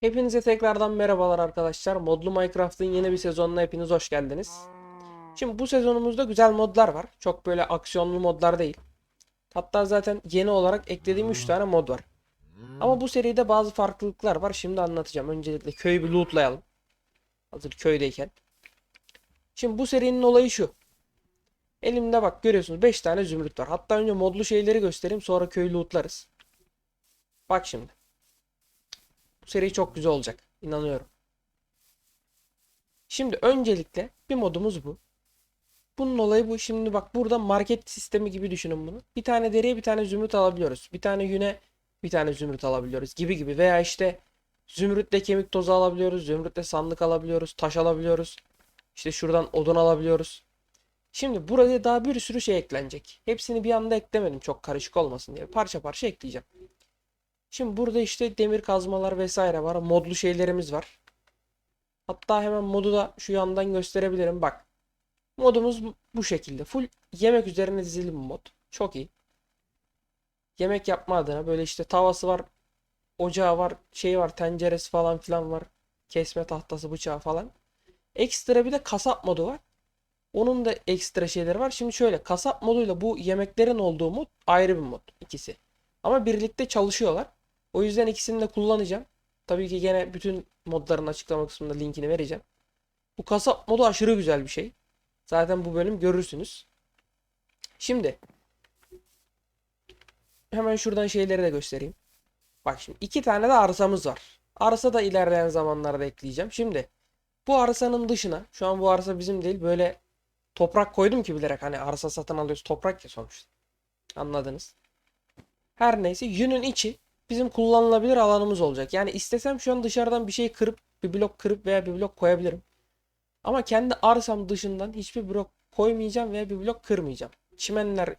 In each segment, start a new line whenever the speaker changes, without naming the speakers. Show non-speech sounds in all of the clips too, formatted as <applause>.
Hepinize tekrardan merhabalar arkadaşlar. Modlu Minecraft'ın yeni bir sezonuna hepiniz hoş geldiniz. Şimdi bu sezonumuzda güzel modlar var. Çok böyle aksiyonlu modlar değil. Hatta zaten yeni olarak eklediğim 3 tane mod var. Ama bu seride bazı farklılıklar var. Şimdi anlatacağım. Öncelikle köyü bir lootlayalım. Hazır köydeyken. Şimdi bu serinin olayı şu. Elimde bak görüyorsunuz 5 tane zümrüt var. Hatta önce modlu şeyleri göstereyim sonra köyü lootlarız. Bak şimdi. Seri çok güzel olacak. İnanıyorum. Şimdi öncelikle bir modumuz bu. Bunun olayı bu. Şimdi bak burada market sistemi gibi düşünün bunu. Bir tane deriye bir tane zümrüt alabiliyoruz. Bir tane yüne bir tane zümrüt alabiliyoruz gibi gibi. Veya işte zümrütle kemik tozu alabiliyoruz. Zümrütle sandık alabiliyoruz. Taş alabiliyoruz. İşte şuradan odun alabiliyoruz. Şimdi buraya daha bir sürü şey eklenecek. Hepsini bir anda eklemedim çok karışık olmasın diye. Parça parça ekleyeceğim. Şimdi burada işte demir kazmalar vesaire var. Modlu şeylerimiz var. Hatta hemen modu da şu yandan gösterebilirim. Bak. Modumuz bu- şekilde. Full yemek üzerine dizili bir mod. Çok iyi. Yemek yapma adına böyle işte tavası var. Ocağı var. Şey var. Tenceresi falan filan var. Kesme tahtası bıçağı falan. Ekstra bir de kasap modu var. Onun da ekstra şeyleri var. Şimdi şöyle kasap moduyla bu yemeklerin olduğu mod ayrı bir mod ikisi. Ama birlikte çalışıyorlar. O yüzden ikisini de kullanacağım. Tabii ki gene bütün modların açıklama kısmında linkini vereceğim. Bu kasap modu aşırı güzel bir şey. Zaten bu bölüm görürsünüz. Şimdi hemen şuradan şeyleri de göstereyim. Bak şimdi iki tane de arsamız var. Arsa da ilerleyen zamanlarda ekleyeceğim. Şimdi bu arsanın dışına şu an bu arsa bizim değil böyle toprak koydum ki bilerek hani arsa satın alıyoruz toprak ya sonuçta. Anladınız. Her neyse yünün içi bizim kullanılabilir alanımız olacak. Yani istesem şu an dışarıdan bir şey kırıp bir blok kırıp veya bir blok koyabilirim. Ama kendi arsam dışından hiçbir blok koymayacağım veya bir blok kırmayacağım. Çimenler,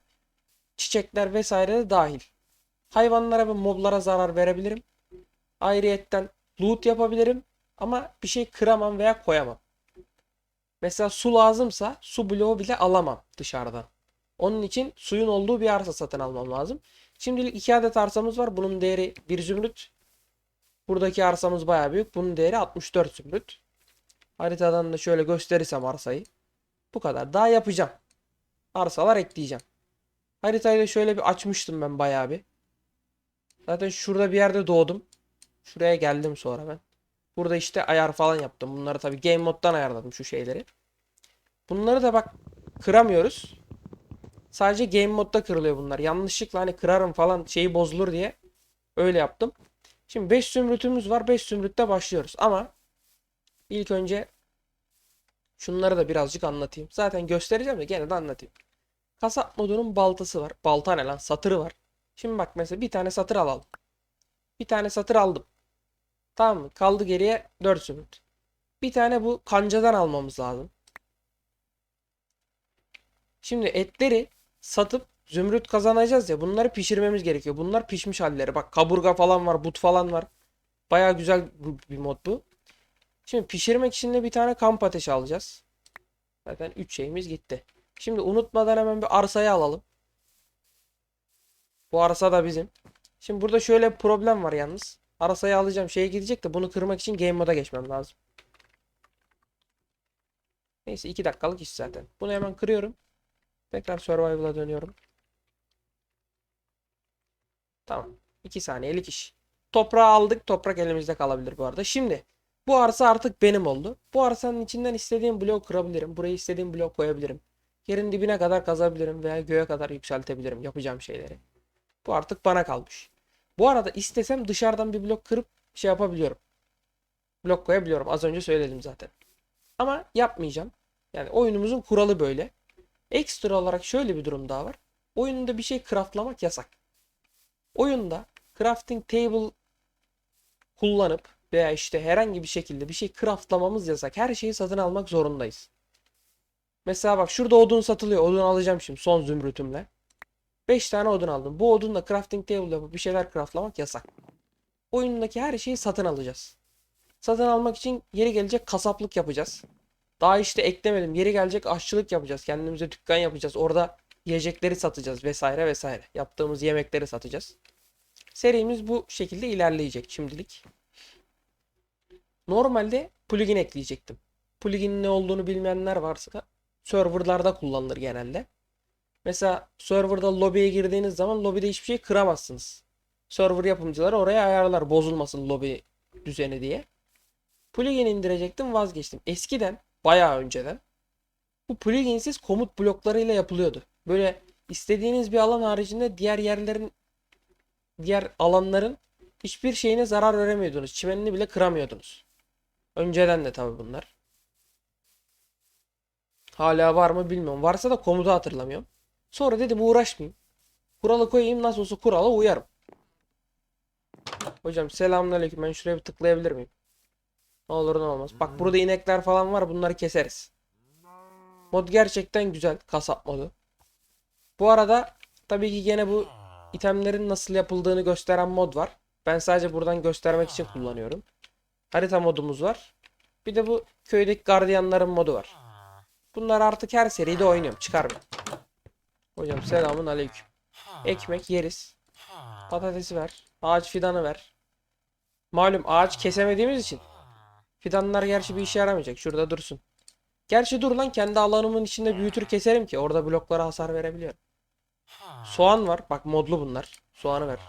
çiçekler vesaire de dahil. Hayvanlara ve moblara zarar verebilirim. Ayrıyetten loot yapabilirim ama bir şey kıramam veya koyamam. Mesela su lazımsa su bloğu bile alamam dışarıdan. Onun için suyun olduğu bir arsa satın almam lazım. Şimdilik iki adet arsamız var. Bunun değeri 1 zümrüt. Buradaki arsamız baya büyük. Bunun değeri 64 zümrüt. Haritadan da şöyle gösterirsem arsayı. Bu kadar. Daha yapacağım. Arsalar ekleyeceğim. Haritayı da şöyle bir açmıştım ben bayağı bir. Zaten şurada bir yerde doğdum. Şuraya geldim sonra ben. Burada işte ayar falan yaptım. Bunları tabii game moddan ayarladım şu şeyleri. Bunları da bak kıramıyoruz. Sadece game modda kırılıyor bunlar. Yanlışlıkla hani kırarım falan şeyi bozulur diye öyle yaptım. Şimdi 5 zümrütümüz var. 5 zümrütte başlıyoruz. Ama ilk önce şunları da birazcık anlatayım. Zaten göstereceğim de gene de anlatayım. Kasap modunun baltası var. Balta ne lan? Satırı var. Şimdi bak mesela bir tane satır alalım. Bir tane satır aldım. Tamam mı? Kaldı geriye 4 zümrüt. Bir tane bu kancadan almamız lazım. Şimdi etleri satıp zümrüt kazanacağız ya bunları pişirmemiz gerekiyor. Bunlar pişmiş halleri. Bak kaburga falan var, but falan var. Baya güzel bir mod bu. Şimdi pişirmek için de bir tane kamp ateşi alacağız. Zaten 3 şeyimiz gitti. Şimdi unutmadan hemen bir arsayı alalım. Bu arsa da bizim. Şimdi burada şöyle bir problem var yalnız. Arsayı alacağım şeye gidecek de bunu kırmak için game moda geçmem lazım. Neyse 2 dakikalık iş zaten. Bunu hemen kırıyorum. Tekrar survival'a dönüyorum. Tamam. 2 saniyelik iş. Toprağı aldık. Toprak elimizde kalabilir bu arada. Şimdi bu arsa artık benim oldu. Bu arsanın içinden istediğim bloğu kırabilirim. Buraya istediğim bloğu koyabilirim. Yerin dibine kadar kazabilirim veya göğe kadar yükseltebilirim yapacağım şeyleri. Bu artık bana kalmış. Bu arada istesem dışarıdan bir blok kırıp şey yapabiliyorum. Blok koyabiliyorum. Az önce söyledim zaten. Ama yapmayacağım. Yani oyunumuzun kuralı böyle. Ekstra olarak şöyle bir durum daha var. Oyunda bir şey craftlamak yasak. Oyunda crafting table kullanıp veya işte herhangi bir şekilde bir şey craftlamamız yasak. Her şeyi satın almak zorundayız. Mesela bak şurada odun satılıyor. Odun alacağım şimdi son zümrütümle. 5 tane odun aldım. Bu odunla crafting table yapıp bir şeyler craftlamak yasak. Oyundaki her şeyi satın alacağız. Satın almak için yeri gelecek kasaplık yapacağız. Daha işte eklemedim. Yeri gelecek aşçılık yapacağız. Kendimize dükkan yapacağız. Orada yiyecekleri satacağız vesaire vesaire. Yaptığımız yemekleri satacağız. Serimiz bu şekilde ilerleyecek şimdilik. Normalde plugin ekleyecektim. Plugin'in ne olduğunu bilmeyenler varsa serverlarda kullanılır genelde. Mesela serverda lobiye girdiğiniz zaman lobide hiçbir şey kıramazsınız. Server yapımcıları oraya ayarlar bozulmasın lobi düzeni diye. Plugin indirecektim vazgeçtim. Eskiden bayağı önceden bu pluginsiz komut bloklarıyla yapılıyordu. Böyle istediğiniz bir alan haricinde diğer yerlerin diğer alanların hiçbir şeyine zarar veremiyordunuz. Çimenini bile kıramıyordunuz. Önceden de tabii bunlar. Hala var mı bilmiyorum. Varsa da komutu hatırlamıyorum. Sonra dedim uğraşmayayım. Kuralı koyayım nasıl olsa kurala uyarım. Hocam selamünaleyküm. Ben şuraya bir tıklayabilir miyim? Ne olur ne olmaz. Bak burada inekler falan var. Bunları keseriz. Mod gerçekten güzel. Kasap modu. Bu arada tabii ki gene bu itemlerin nasıl yapıldığını gösteren mod var. Ben sadece buradan göstermek için kullanıyorum. Harita modumuz var. Bir de bu köydeki gardiyanların modu var. Bunlar artık her seride oynuyorum. Çıkarmayın. Hocam selamun aleyküm. Ekmek yeriz. Patatesi ver. Ağaç fidanı ver. Malum ağaç kesemediğimiz için fidanlar gerçi bir işe yaramayacak. Şurada dursun. Gerçi dur lan kendi alanımın içinde büyütür keserim ki orada bloklara hasar verebiliyorum. Soğan var. Bak modlu bunlar. Soğanı ver.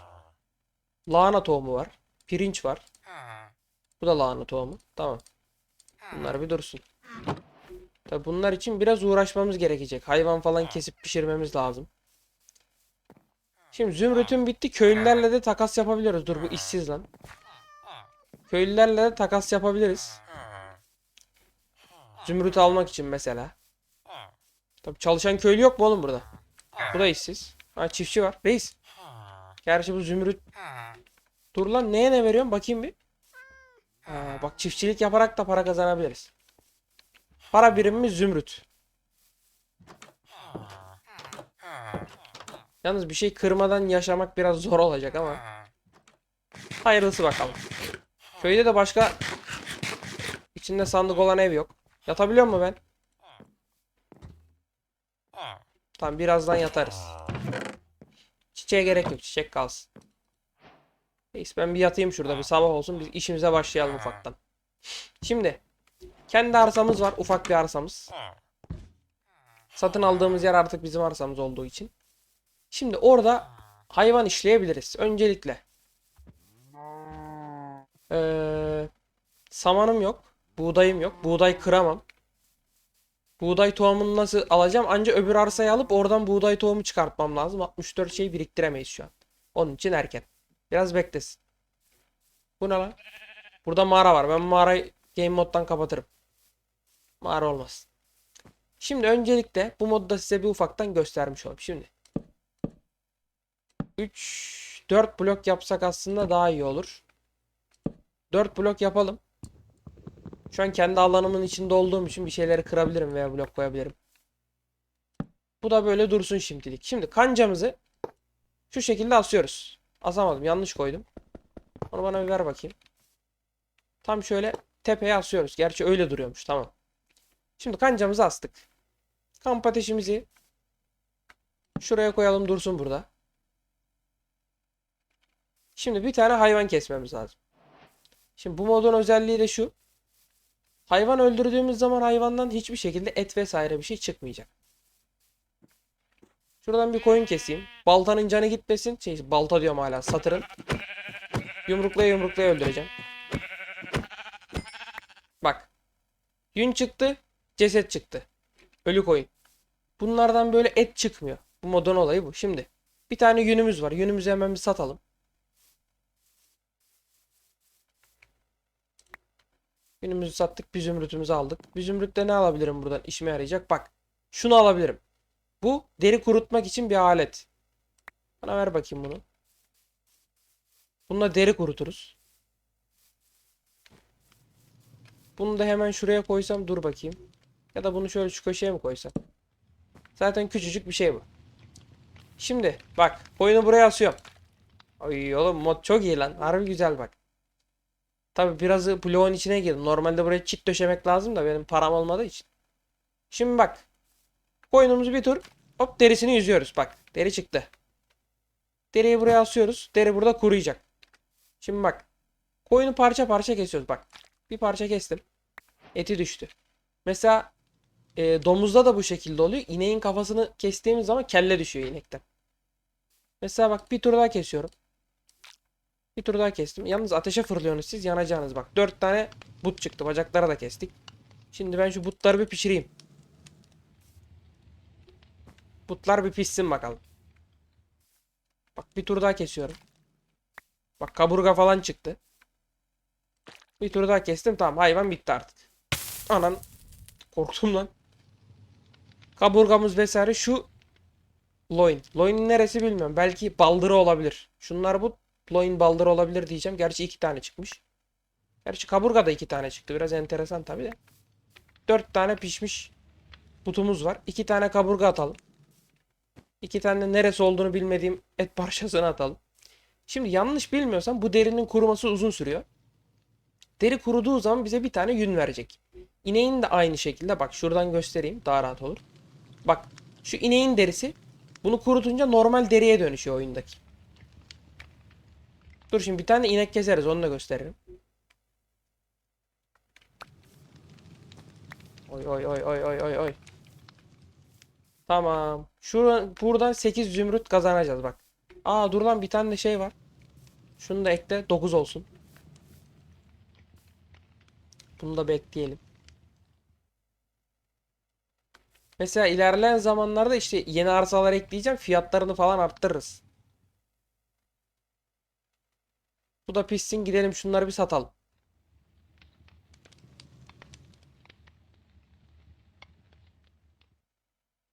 Lahana tohumu var. Pirinç var. Bu da lahana tohumu. Tamam. Bunlar bir dursun. Tabi bunlar için biraz uğraşmamız gerekecek. Hayvan falan kesip pişirmemiz lazım. Şimdi zümrütün bitti. Köylülerle de takas yapabiliyoruz. Dur bu işsiz lan. Köylülerle de takas yapabiliriz. Zümrüt almak için mesela. Tabi çalışan köylü yok mu oğlum burada? Bu da işsiz. Ha çiftçi var. Reis. Gerçi bu zümrüt. Dur lan neye ne veriyorsun? Bakayım bir. Ha, bak çiftçilik yaparak da para kazanabiliriz. Para birimimiz zümrüt. Yalnız bir şey kırmadan yaşamak biraz zor olacak ama. Hayırlısı bakalım. Köyde de başka içinde sandık olan ev yok. Yatabiliyor mu ben? Tamam birazdan yatarız. Çiçeğe gerek yok. Çiçek kalsın. Neyse ben bir yatayım şurada bir sabah olsun. Biz işimize başlayalım ufaktan. Şimdi kendi arsamız var. Ufak bir arsamız. Satın aldığımız yer artık bizim arsamız olduğu için. Şimdi orada hayvan işleyebiliriz. Öncelikle. Ee, samanım yok. Buğdayım yok. Buğday kıramam. Buğday tohumunu nasıl alacağım? Anca öbür arsayı alıp oradan buğday tohumu çıkartmam lazım. 64 şey biriktiremeyiz şu an. Onun için erken. Biraz beklesin. Bu ne lan? Burada mağara var. Ben mağarayı game moddan kapatırım. Mağara olmaz. Şimdi öncelikle bu modda size bir ufaktan göstermiş olayım. Şimdi 3 4 blok yapsak aslında daha iyi olur. 4 blok yapalım. Şu an kendi alanımın içinde olduğum için bir şeyleri kırabilirim veya blok koyabilirim. Bu da böyle dursun şimdilik. Şimdi kancamızı şu şekilde asıyoruz. Asamadım. Yanlış koydum. Onu bana bir ver bakayım. Tam şöyle tepeye asıyoruz. Gerçi öyle duruyormuş. Tamam. Şimdi kancamızı astık. Kamp ateşimizi şuraya koyalım dursun burada. Şimdi bir tane hayvan kesmemiz lazım. Şimdi bu modun özelliği de şu. Hayvan öldürdüğümüz zaman hayvandan hiçbir şekilde et vesaire bir şey çıkmayacak. Şuradan bir koyun keseyim. Baltanın canı gitmesin. Şey, balta diyorum hala satırın. Yumruklaya yumruklaya öldüreceğim. Bak. Yün çıktı. Ceset çıktı. Ölü koyun. Bunlardan böyle et çıkmıyor. Bu modun olayı bu. Şimdi bir tane yünümüz var. Yünümüzü hemen bir satalım. Yünümüzü sattık. Bir zümrütümüzü aldık. Bir zümrütle ne alabilirim buradan? İşime yarayacak. Bak. Şunu alabilirim. Bu deri kurutmak için bir alet. Bana ver bakayım bunu. Bununla deri kuruturuz. Bunu da hemen şuraya koysam dur bakayım. Ya da bunu şöyle şu köşeye mi koysam? Zaten küçücük bir şey bu. Şimdi bak koyunu buraya asıyorum. Ay oğlum mod çok iyi lan. Harbi güzel bak. Tabi birazı bloğun içine girdim. Normalde buraya çit döşemek lazım da benim param olmadığı için. Şimdi bak. Koyunumuzu bir tur hop derisini yüzüyoruz. Bak deri çıktı. Deriyi buraya asıyoruz. Deri burada kuruyacak. Şimdi bak. Koyunu parça parça kesiyoruz bak. Bir parça kestim. Eti düştü. Mesela e, domuzda da bu şekilde oluyor. İneğin kafasını kestiğimiz zaman kelle düşüyor inekten. Mesela bak bir tur daha kesiyorum. Bir tur daha kestim. Yalnız ateşe fırlıyorsunuz siz yanacaksınız bak. 4 tane but çıktı. Bacaklara da kestik. Şimdi ben şu butları bir pişireyim. Butlar bir pişsin bakalım. Bak bir tur daha kesiyorum. Bak kaburga falan çıktı. Bir tur daha kestim. Tamam hayvan bitti artık. Anan. Korktum lan. Kaburgamız vesaire şu loin. Loin'in neresi bilmiyorum. Belki baldırı olabilir. Şunlar bu loin baldırı olabilir diyeceğim. Gerçi iki tane çıkmış. Gerçi kaburga da iki tane çıktı. Biraz enteresan tabii de. Dört tane pişmiş butumuz var. İki tane kaburga atalım. İki tane de neresi olduğunu bilmediğim et parçasını atalım. Şimdi yanlış bilmiyorsam bu derinin kuruması uzun sürüyor. Deri kuruduğu zaman bize bir tane yün verecek. İneğin de aynı şekilde bak şuradan göstereyim daha rahat olur. Bak şu ineğin derisi bunu kurutunca normal deriye dönüşüyor oyundaki. Dur şimdi bir tane inek keseriz onu da gösteririm. Oy oy oy oy oy oy oy. Tamam. Şuradan buradan 8 zümrüt kazanacağız bak. Aa dur lan bir tane de şey var. Şunu da ekle 9 olsun. Bunu da bekleyelim. Mesela ilerleyen zamanlarda işte yeni arsalar ekleyeceğim. Fiyatlarını falan arttırırız. Bu da pişsin gidelim şunları bir satalım.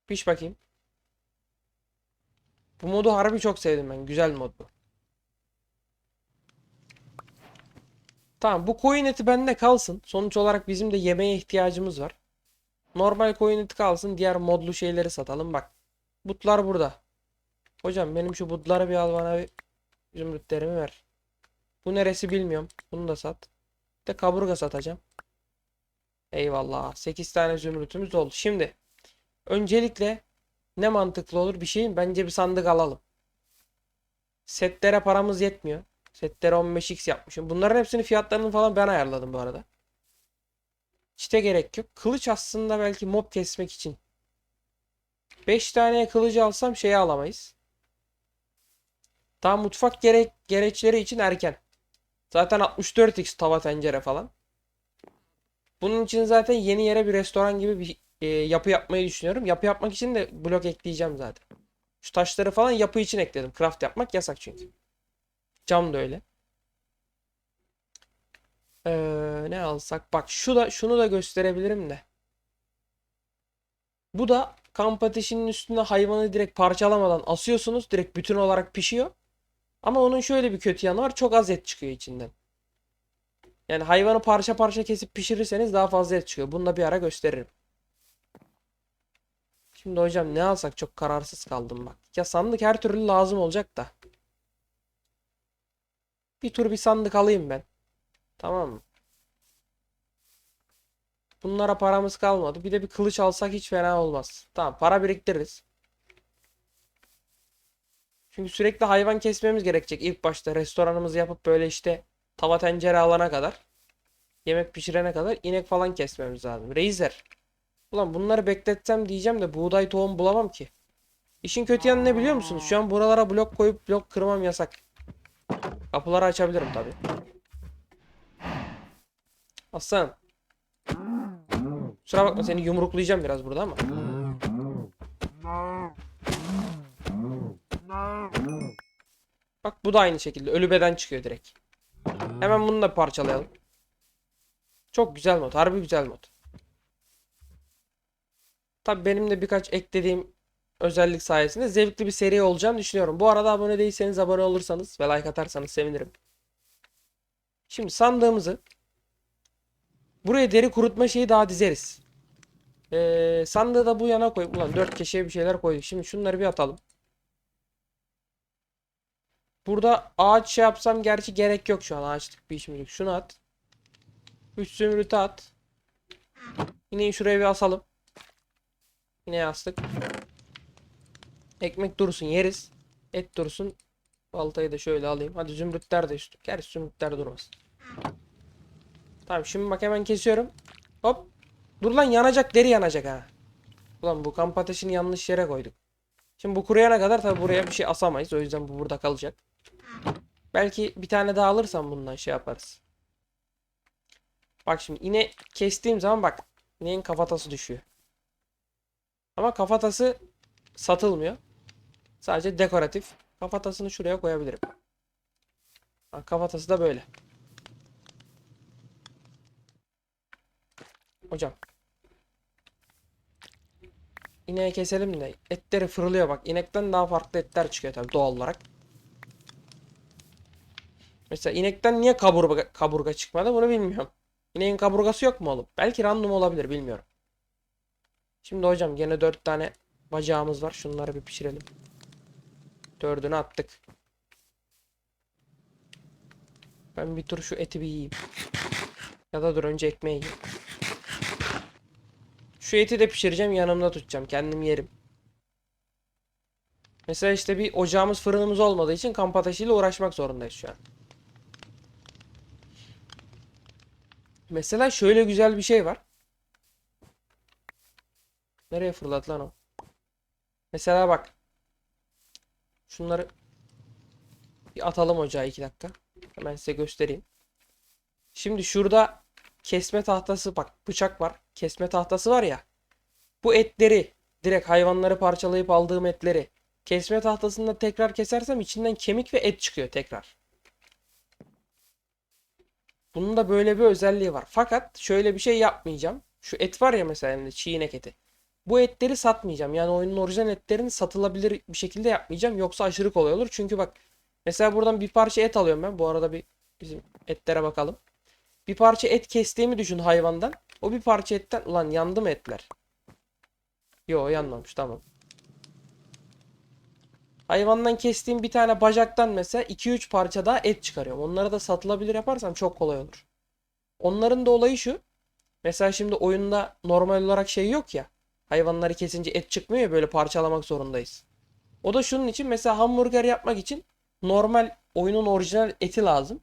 Piş bakayım. Bu modu harbi çok sevdim ben. Güzel mod bu. Tamam bu koyun eti bende kalsın. Sonuç olarak bizim de yemeğe ihtiyacımız var. Normal koyun eti kalsın. Diğer modlu şeyleri satalım. Bak. Butlar burada. Hocam benim şu butları bir al bana bir zümrütlerimi ver. Bu neresi bilmiyorum. Bunu da sat. Bir de kaburga satacağım. Eyvallah. 8 tane zümrütümüz oldu. Şimdi öncelikle ne mantıklı olur bir şeyin bence bir sandık alalım. Setlere paramız yetmiyor. Setlere 15x yapmışım. Bunların hepsini fiyatlarını falan ben ayarladım bu arada. İşte gerek yok. Kılıç aslında belki mob kesmek için. 5 tane kılıcı alsam şeyi alamayız. Daha mutfak gerek gereçleri için erken. Zaten 64x tava tencere falan. Bunun için zaten yeni yere bir restoran gibi bir e, yapı yapmayı düşünüyorum. Yapı yapmak için de blok ekleyeceğim zaten. Şu taşları falan yapı için ekledim. Craft yapmak yasak çünkü. Cam da öyle. Ee, ne alsak? Bak şu da şunu da gösterebilirim de. Bu da kamp ateşinin üstüne hayvanı direkt parçalamadan asıyorsunuz. Direkt bütün olarak pişiyor. Ama onun şöyle bir kötü yanı var. Çok az et çıkıyor içinden. Yani hayvanı parça parça kesip pişirirseniz daha fazla et çıkıyor. Bunu da bir ara gösteririm. Şimdi hocam ne alsak çok kararsız kaldım bak. Ya sandık her türlü lazım olacak da. Bir tur bir sandık alayım ben. Tamam mı? Bunlara paramız kalmadı. Bir de bir kılıç alsak hiç fena olmaz. Tamam para biriktiririz. Çünkü sürekli hayvan kesmemiz gerekecek ilk başta. Restoranımızı yapıp böyle işte tava tencere alana kadar. Yemek pişirene kadar inek falan kesmemiz lazım. Reizer. Ulan bunları bekleteceğim diyeceğim de buğday tohum bulamam ki. İşin kötü yanı ne biliyor musunuz? Şu an buralara blok koyup blok kırmam yasak. Kapıları açabilirim tabi. Aslan. Kusura bakma seni yumruklayacağım biraz burada ama. Bak bu da aynı şekilde ölü beden çıkıyor direkt. Hemen bunu da parçalayalım. Çok güzel mod. Harbi güzel mod. Tabi benim de birkaç eklediğim özellik sayesinde zevkli bir seri olacağını düşünüyorum. Bu arada abone değilseniz abone olursanız ve like atarsanız sevinirim. Şimdi sandığımızı buraya deri kurutma şeyi daha dizeriz. Ee, sandığı da bu yana koyup ulan 4 köşeye bir şeyler koyduk. Şimdi şunları bir atalım. Burada ağaç şey yapsam gerçi gerek yok şu an ağaçlık bir işim yok. Şunu at. 3 zümrütü at. Yine şuraya bir asalım. Yine yastık. Ekmek dursun yeriz. Et dursun. Baltayı da şöyle alayım. Hadi zümrütler de üstü. Gerçi zümrütler durmaz. Tamam şimdi bak hemen kesiyorum. Hop. Dur lan yanacak deri yanacak ha. Ulan bu kamp ateşini yanlış yere koyduk. Şimdi bu kuruyana kadar tabi buraya bir şey asamayız. O yüzden bu burada kalacak. Belki bir tane daha alırsam bundan şey yaparız. Bak şimdi iğne kestiğim zaman bak ineğin kafatası düşüyor. Ama kafatası satılmıyor. Sadece dekoratif. Kafatasını şuraya koyabilirim. Bak, kafatası da böyle. Hocam. İneği keselim de etleri fırlıyor bak. İnekten daha farklı etler çıkıyor tabii doğal olarak. Mesela inekten niye kaburga, kaburga çıkmadı bunu bilmiyorum. İneğin kaburgası yok mu oğlum? Belki random olabilir bilmiyorum. Şimdi hocam gene 4 tane bacağımız var. Şunları bir pişirelim. Dördünü attık. Ben bir tur şu eti bir yiyeyim. Ya da dur önce ekmeği yiyeyim. Şu eti de pişireceğim yanımda tutacağım. Kendim yerim. Mesela işte bir ocağımız fırınımız olmadığı için kamp ateşiyle uğraşmak zorundayız şu an. Mesela şöyle güzel bir şey var. Nereye fırladı lan o? Mesela bak. Şunları bir atalım ocağa 2 dakika. Hemen size göstereyim. Şimdi şurada kesme tahtası bak bıçak var. Kesme tahtası var ya. Bu etleri direkt hayvanları parçalayıp aldığım etleri kesme tahtasında tekrar kesersem içinden kemik ve et çıkıyor tekrar. Bunun da böyle bir özelliği var. Fakat şöyle bir şey yapmayacağım. Şu et var ya mesela elimde çiğ inek eti. Bu etleri satmayacağım. Yani oyunun orijinal etlerini satılabilir bir şekilde yapmayacağım. Yoksa aşırı kolay olur. Çünkü bak mesela buradan bir parça et alıyorum ben. Bu arada bir bizim etlere bakalım. Bir parça et kestiğimi düşün hayvandan. O bir parça etten ulan yandı mı etler? Yo yanmamış tamam. Hayvandan kestiğim bir tane bacaktan mesela 2-3 parça daha et çıkarıyorum. Onları da satılabilir yaparsam çok kolay olur. Onların da olayı şu. Mesela şimdi oyunda normal olarak şey yok ya. Hayvanları kesince et çıkmıyor ya böyle parçalamak zorundayız. O da şunun için mesela hamburger yapmak için normal oyunun orijinal eti lazım.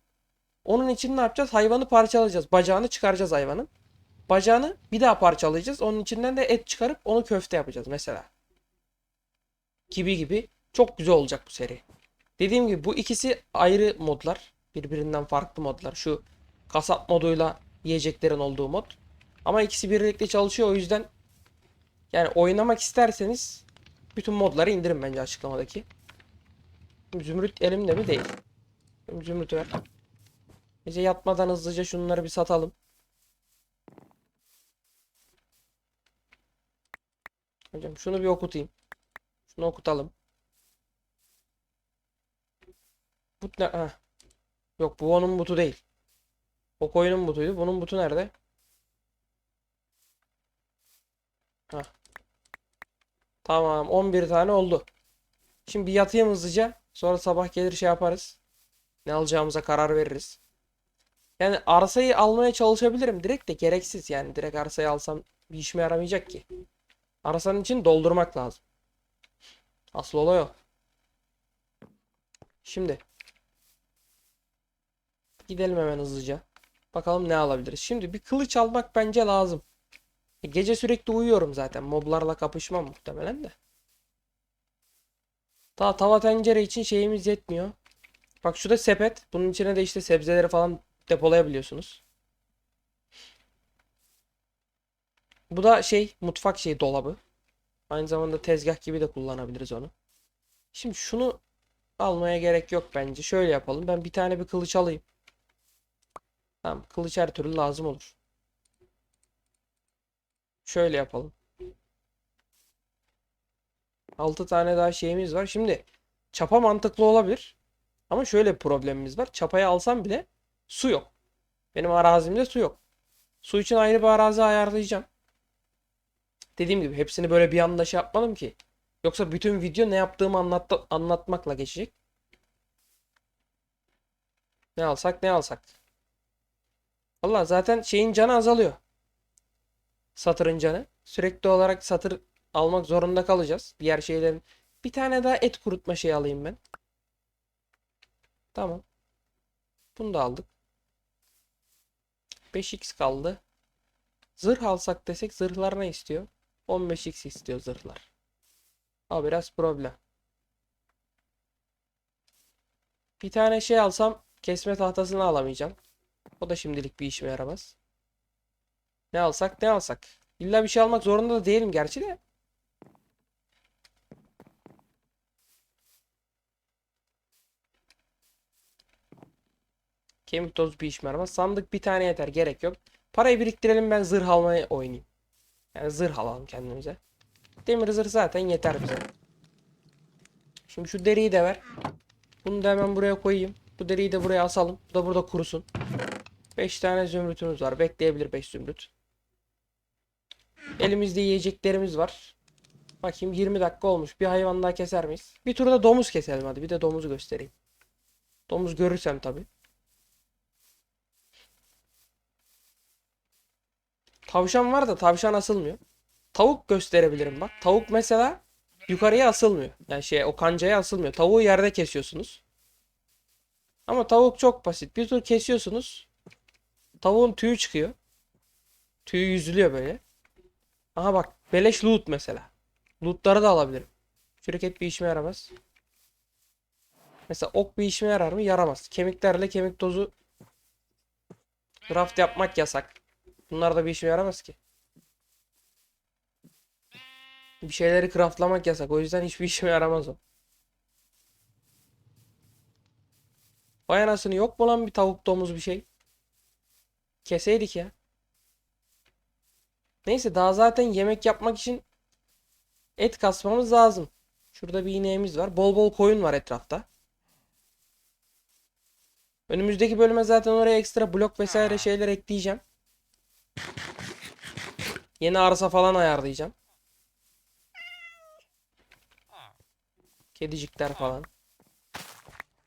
Onun için ne yapacağız? Hayvanı parçalayacağız. Bacağını çıkaracağız hayvanın. Bacağını bir daha parçalayacağız. Onun içinden de et çıkarıp onu köfte yapacağız mesela. Gibi gibi. Çok güzel olacak bu seri. Dediğim gibi bu ikisi ayrı modlar. Birbirinden farklı modlar. Şu kasap moduyla yiyeceklerin olduğu mod. Ama ikisi birlikte çalışıyor. O yüzden yani oynamak isterseniz bütün modları indirin bence açıklamadaki. Zümrüt elimde mi? Değil. Zümrüt ver. Gece yatmadan hızlıca şunları bir satalım. Hocam şunu bir okutayım. Şunu okutalım. But ne? Heh. Yok bu onun butu değil. O koyunun butuydu. Bunun butu nerede? Heh. Tamam 11 tane oldu. Şimdi bir yatayım hızlıca. Sonra sabah gelir şey yaparız. Ne alacağımıza karar veririz. Yani arsayı almaya çalışabilirim direkt de gereksiz yani. Direkt arsayı alsam bir işime yaramayacak ki. Arsanın için doldurmak lazım. Asıl olay o. Şimdi. Gidelim hemen hızlıca. Bakalım ne alabiliriz. Şimdi bir kılıç almak bence lazım. E, Gece sürekli uyuyorum zaten. Moblarla kapışmam muhtemelen de. Daha tava tencere için şeyimiz yetmiyor. Bak şurada sepet. Bunun içine de işte sebzeleri falan depolayabiliyorsunuz. Bu da şey mutfak şeyi dolabı. Aynı zamanda tezgah gibi de kullanabiliriz onu. Şimdi şunu almaya gerek yok bence. Şöyle yapalım. Ben bir tane bir kılıç alayım. Tamam kılıç her türlü lazım olur. Şöyle yapalım. 6 tane daha şeyimiz var. Şimdi çapa mantıklı olabilir. Ama şöyle bir problemimiz var. Çapayı alsam bile su yok. Benim arazimde su yok. Su için ayrı bir arazi ayarlayacağım. Dediğim gibi hepsini böyle bir anda şey yapmadım ki. Yoksa bütün video ne yaptığımı anlat anlatmakla geçecek. Ne alsak ne alsak. Valla zaten şeyin canı azalıyor. Satırın canı. Sürekli olarak satır almak zorunda kalacağız. Diğer şeylerin. Bir tane daha et kurutma şey alayım ben. Tamam. Bunu da aldık. 5x kaldı. Zırh alsak desek zırhlar ne istiyor? 15x istiyor zırhlar. O biraz problem. Bir tane şey alsam kesme tahtasını alamayacağım. O da şimdilik bir işime yaramaz. Ne alsak ne alsak. İlla bir şey almak zorunda da değilim gerçi de. Kemik tozu bir işime yaramaz. Sandık bir tane yeter. Gerek yok. Parayı biriktirelim ben zırh almaya oynayayım. Yani zırh alalım kendimize. Demir zırh zaten yeter bize. Şimdi şu deriyi de ver. Bunu da hemen buraya koyayım. Bu deriyi de buraya asalım. Bu da burada kurusun. 5 tane zümrütümüz var. Bekleyebilir 5 zümrüt. Elimizde yiyeceklerimiz var. Bakayım 20 dakika olmuş. Bir hayvan daha keser miyiz? Bir turda domuz keselim hadi. Bir de domuzu göstereyim. Domuz görürsem tabii. Tavşan var da tavşan asılmıyor. Tavuk gösterebilirim bak. Tavuk mesela yukarıya asılmıyor. Yani şey o kancaya asılmıyor. Tavuğu yerde kesiyorsunuz. Ama tavuk çok basit. Bir tur kesiyorsunuz. Tavuğun tüyü çıkıyor. Tüyü yüzülüyor böyle. Aha bak beleş loot mesela. Lootları da alabilirim. Şirket bir işime yaramaz. Mesela ok bir işime yarar mı? Yaramaz. Kemiklerle kemik tozu craft yapmak yasak. Bunlar da bir işime yaramaz ki. Bir şeyleri craftlamak yasak. O yüzden hiçbir <laughs> işime yaramaz o. Vay anasını yok mu lan bir tavuk domuz bir şey? Keseydik ya. Neyse daha zaten yemek yapmak için et kasmamız lazım. Şurada bir ineğimiz var. Bol bol koyun var etrafta. Önümüzdeki bölüme zaten oraya ekstra blok vesaire şeyler ekleyeceğim. Yeni arsa falan ayarlayacağım. Kedicikler falan.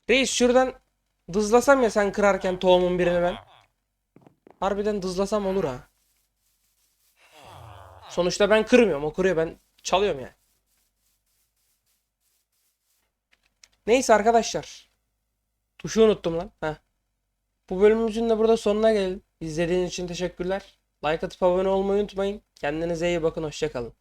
Reis şuradan dızlasam ya sen kırarken tohumun birini ben. Harbiden dızlasam olur ha. Sonuçta ben kırmıyorum. O kırıyor. Ben çalıyorum yani. Neyse arkadaşlar. Tuşu unuttum lan. Heh. Bu bölümümüzün de burada sonuna gelelim. İzlediğiniz için teşekkürler. Like atıp abone olmayı unutmayın. Kendinize iyi bakın. Hoşçakalın.